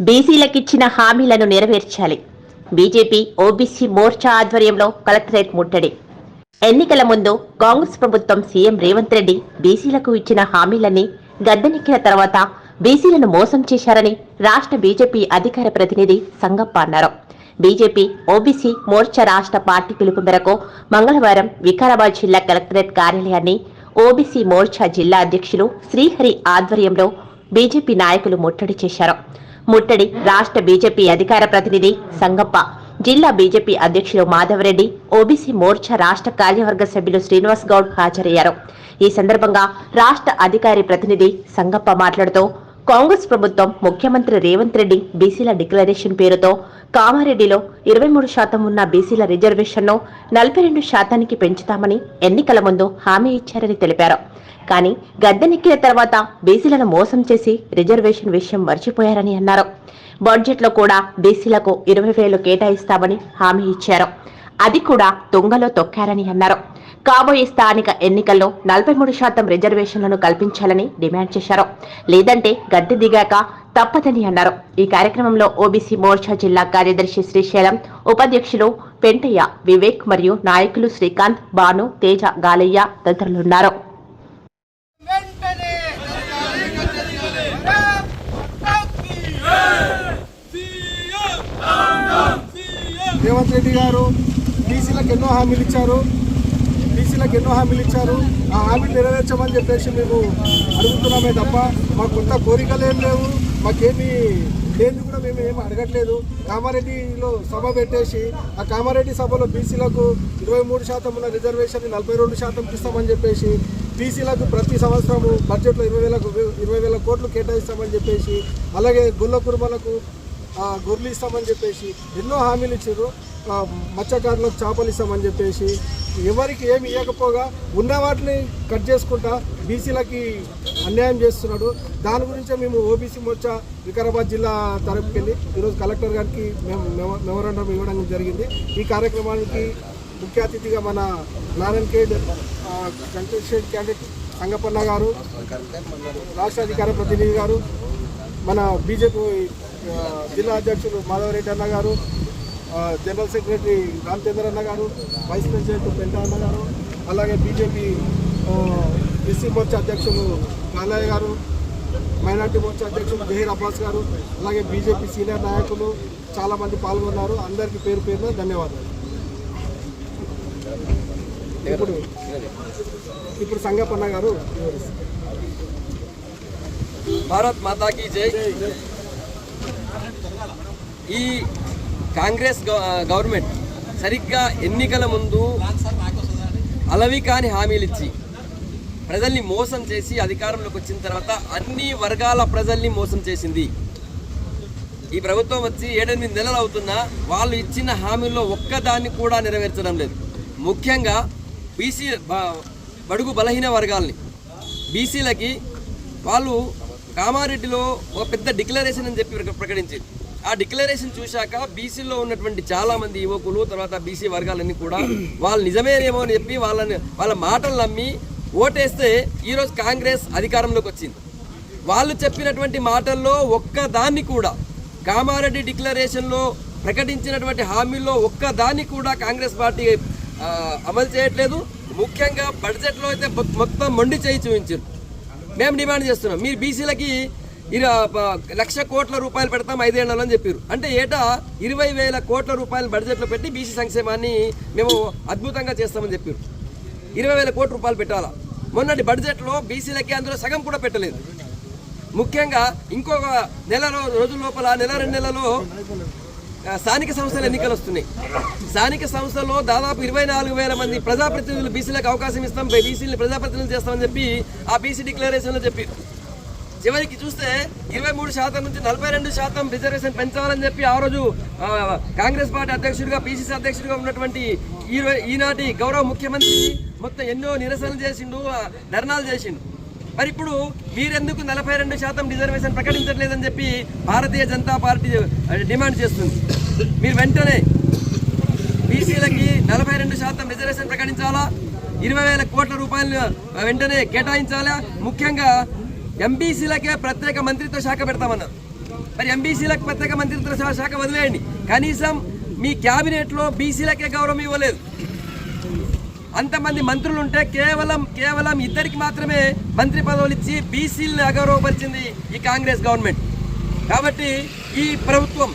బీసీలకిచ్చిన హామీలను నెరవేర్చాలి. BJP OBC Morcha ఆధ్వర్యంలో కలెక్టరేట్ ముట్టడి. ఎన్నికల ముందు కాంగ్రెస్ ప్రభుత్వం సీఎం రేవంత్ రెడ్డి బీసీలకు ఇచ్చిన హామీలన్నీ గద్దెనెక్కిన తర్వాత బీసీలను మోసం చేశారని రాష్ట్ర బీజేపీ అధికార ప్రతినిధి సంగప్ప అన్నారు. బీజేపీ ఓబీసీ మోర్చా రాష్ట్ర పార్టీ పిలుపు మేరకు మంగళవారం వికారాబాద్ జిల్లా కలెక్టరేట్ కార్యాలయాన్ని ఓబీసీ మోర్చా జిల్లా అధ్యక్షులు శ్రీహరి ఆధ్వర్యంలో బీజేపీ నాయకులు ముట్టడి చేశారు. ముట్టడి రాష్ట్ర బీజేపీ అధికార ప్రతినిధి సంగప్ప. జిల్లా బీజేపీ అధ్యక్షులు మాధవరెడ్డి ఓబీసీ మోర్చా రాష్ట్ర కార్యవర్గ సభ్యులు శ్రీనివాస్ గౌడ్ హాజరయ్యారు. ఈ సందర్భంగా రాష్ట్ర అధికారి ప్రతినిధి సంగప్ప మాట్లాడుతూ కాంగ్రెస్ ప్రభుత్వం ముఖ్యమంత్రి రేవంత్ రెడ్డి బీసీల డిక్లరేషన్ పేరుతో కామారెడ్డిలో ఇరవై మూడు శాతం ఉన్న బీసీల రిజర్వేషన్ను నలభై రెండు శాతానికి పెంచుతామని ఎన్నికల ముందు హామీ ఇచ్చారని తెలిపారు. కానీ గద్దెనెక్కిన తర్వాత బీసీలను మోసం చేసి రిజర్వేషన్ విషయం మర్చిపోయారని అన్నారు. బడ్జెట్లో కూడా బీసీలకు ఇరవై వేలు కేటాయిస్తామని హామీ ఇచ్చారు. అది కూడా తుంగలో తొక్కారని అన్నారు. కాబోయే స్థానిక ఎన్నికల్లో నలభై మూడు శాతం రిజర్వేషన్లను కల్పించాలని డిమాండ్ చేశారు. లేదంటే గద్దె దిగాక తప్పదని అన్నారు. ఈ కార్యక్రమంలో ఓబీసీ మోర్చా జిల్లా కార్యదర్శి శ్రీశైలం ఉపాధ్యక్షులు పెంటయ్య వివేక్ మరియు నాయకులు శ్రీకాంత్ భాను తేజ గాలయ్య తదితరులున్నారు. రేవంత్ రెడ్డి గారు బీసీలకు ఎన్నో హామీలు ఇచ్చారు. బీసీలకు ఎన్నో హామీలు ఇచ్చారు. ఆ హామీలు నెరవేర్చమని చెప్పేసి మేము అడుగుతున్నామే తప్ప మాకు కొత్త కోరికలు ఏం లేవు. మాకేమీ లేని కూడా మేము ఏమి అడగట్లేదు. కామారెడ్డిలో సభ పెట్టేసి ఆ కామారెడ్డి సభలో బీసీలకు ఇరవై మూడు శాతం ఉన్న రిజర్వేషన్ నలభై రెండు శాతం ఇస్తామని చెప్పేసి బీసీలకు ప్రతి సంవత్సరము బడ్జెట్లో ఇరవై వేలకు ఇరవై వేల కోట్లు కేటాయిస్తామని చెప్పేసి అలాగే గుల్ల కుర్మలకు గొర్రెలు ఇస్తామని చెప్పేసి ఎన్నో హామీలు ఇచ్చారు. మత్స్యకారులకు చేపలు ఇస్తామని చెప్పేసి ఎవరికి ఏమి ఇవ్వకపోగా ఉన్న వాటిని కట్ చేసుకుంటా బీసీలకి అన్యాయం చేస్తున్నాడు. దాని గురించే మేము ఓబీసీ మోర్చా వికారాబాద్ జిల్లా తరపుకెళ్ళి ఈరోజు కలెక్టర్ గారికి మేము మెమోరాండం ఇవ్వడం జరిగింది. ఈ కార్యక్రమానికి ముఖ్య అతిథిగా మన నారాయణ కేడ్ కంటెస్టెడ్ క్యాండిడేట్ సంగపన్న గారు రాష్ట్ర అధికార ప్రతినిధి గారు మన బీజేపీ జిల్లా అధ్యక్షులు మాధవరెడ్డి అన్న గారు జనరల్ సెక్రటరీ రామచంద్ర అన్న గారు వైస్ ప్రెసిడెంట్ పెంట అన్న గారు అలాగే బీజేపీ ఎస్సీ మోర్చా అధ్యక్షులు బాలయ్య గారు మైనార్టీ మోర్చా అధ్యక్షులు జహీర్ అబ్బాస్ గారు అలాగే బీజేపీ సీనియర్ నాయకులు చాలామంది పాల్గొన్నారు. అందరికీ పేరు పేరున ధన్యవాదాలు. ఇప్పుడు ఇప్పుడు సంగపన్న గారు భారత్ మాతాకి జై. ఈ కాంగ్రెస్ గవర్నమెంట్ సరిగ్గా ఎన్నికల ముందు అలవి కాని హామీలు ఇచ్చి ప్రజల్ని మోసం చేసి అధికారంలోకి వచ్చిన తర్వాత అన్ని వర్గాల ప్రజల్ని మోసం చేసింది. ఈ ప్రభుత్వం వచ్చి ఏడెనిమిది నెలలు అవుతున్నా వాళ్ళు ఇచ్చిన హామీల్లో ఒక్కదాన్ని కూడా నెరవేర్చడం లేదు. ముఖ్యంగా బీసీ బడుగు బలహీన వర్గాల్ని బీసీలకి వాళ్ళు కామారెడ్డిలో ఒక పెద్ద డిక్లరేషన్ అని చెప్పి ప్రకటించింది. ఆ డిక్లరేషన్ చూశాక బీసీలో ఉన్నటువంటి చాలా మంది యువకులు తర్వాత బీసీ వర్గాలన్నీ కూడా వాళ్ళు నిజమేనేమో అని చెప్పి వాళ్ళని వాళ్ళ మాటలు నమ్మి ఓటేస్తే ఈరోజు కాంగ్రెస్ అధికారంలోకి వచ్చింది. వాళ్ళు చెప్పినటువంటి మాటల్లో ఒక్క దాన్ని కూడా కామారెడ్డి డిక్లరేషన్లో ప్రకటించినటువంటి హామీల్లో ఒక్క దాన్ని కూడా కాంగ్రెస్ పార్టీ అమలు చేయట్లేదు. ముఖ్యంగా బడ్జెట్లో అయితే మొత్తం మొండి చేయి చూపించారు మేము డిమాండ్ చేస్తున్నాం. మీరు బీసీలకి లక్ష కోట్ల రూపాయలు పెడతాం ఐదేళ్ళలో అని చెప్పారు అంటే ఏటా ఇరవై వేల కోట్ల రూపాయలు బడ్జెట్లో పెట్టి బీసీ సంక్షేమాన్ని మేము అద్భుతంగా చేస్తామని చెప్పారు ఇరవై వేల కోట్ల రూపాయలు పెట్టాలా? మొన్నటి బడ్జెట్లో బీసీలకి అందులో సగం కూడా పెట్టలేదు. ముఖ్యంగా ఇంకొక నెల రోజుల లోపల నెల రెండు నెలలో స్థానిక సంస్థల ఎన్నికలు వస్తున్నాయి. స్థానిక సంస్థల్లో దాదాపు ఇరవై నాలుగు వేల మంది ప్రజాప్రతినిధులు బీసీలకు అవకాశం ఇస్తాం బీసీని ప్రజాప్రతినిధులు చేస్తామని చెప్పి ఆ బీసీ డిక్లరేషన్లో చెప్పి చివరికి చూస్తే ఇరవై మూడు శాతం నుంచి నలభై రెండు శాతం రిజర్వేషన్ పెంచాలని చెప్పి ఆ రోజు కాంగ్రెస్ పార్టీ అధ్యక్షుడిగా పిసిసి అధ్యక్షుడిగా ఉన్నటువంటి ఈ ఈనాటి గౌరవ ముఖ్యమంత్రి మొత్తం ఎన్నో నిరసనలు చేసిండు ధర్నాలు చేసిండు. మరి ఇప్పుడు మీరెందుకు నలభై రెండు శాతం రిజర్వేషన్ ప్రకటించట్లేదని చెప్పి భారతీయ జనతా పార్టీ డిమాండ్ చేస్తుంది. మీరు వెంటనే బీసీలకి నలభై రెండు శాతం రిజర్వేషన్ ప్రకటించాలా? ఇరవై వేల కోట్ల రూపాయలు వెంటనే కేటాయించాలా? ముఖ్యంగా ఎంబీసీలకే ప్రత్యేక మంత్రిత్వ శాఖ పెడతామన్నారు. మరి ఎంబీసీలకు ప్రత్యేక మంత్రిత్వ శాఖ వదిలేయండి. కనీసం మీ క్యాబినెట్లో బీసీలకే గౌరవం ఇవ్వలేదు. అంతమంది మంత్రులు ఉంటే కేవలం కేవలం ఇద్దరికి మాత్రమే మంత్రి పదవులు ఇచ్చి బీసీలను అగౌరవపరిచింది ఈ కాంగ్రెస్ గవర్నమెంట్. కాబట్టి ఈ ప్రభుత్వం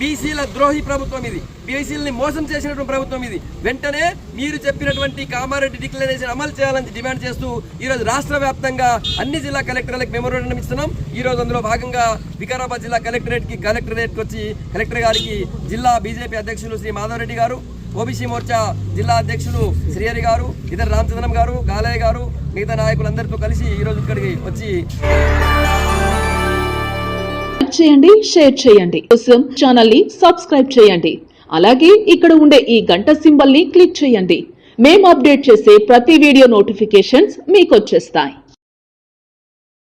బీసీల ద్రోహి ప్రభుత్వం ఇది. బీసీలని మోసం చేసినటువంటి ప్రభుత్వం ఇది. వెంటనే మీరు చెప్పినటువంటి కామారెడ్డి డిక్లరేషన్ అమలు చేయాలని డిమాండ్ చేస్తూ ఈరోజు రాష్ట్ర వ్యాప్తంగా అన్ని జిల్లా కలెక్టర్లకు మెమోరాండం ఇస్తున్నాం. ఈ రోజు అందులో భాగంగా వికారాబాద్ జిల్లా కలెక్టరేట్కి కలెక్టరేట్కి వచ్చి కలెక్టర్ గారికి జిల్లా బీజేపీ అధ్యక్షులు శ్రీ మాధవరెడ్డి గారు ఓబీసీ మోర్చా జిల్లా అధ్యక్షులు శ్రీహరి గారు ఇతర రామచంద్రం గారు గాలయ్య గారు మిగతా నాయకులందరితో కలిసి ఈరోజు ఇక్కడికి వచ్చి చేయండి షేర్ చేయండి. కోసం ఛానల్ని సబ్స్క్రైబ్ చేయండి. అలాగే ఇక్కడ ఉండే ఈ గంట సింబల్ని క్లిక్ చేయండి. మేము అప్డేట్ చేసే ప్రతి వీడియో నోటిఫికేషన్స్ మీకు వచ్చేస్తాయి.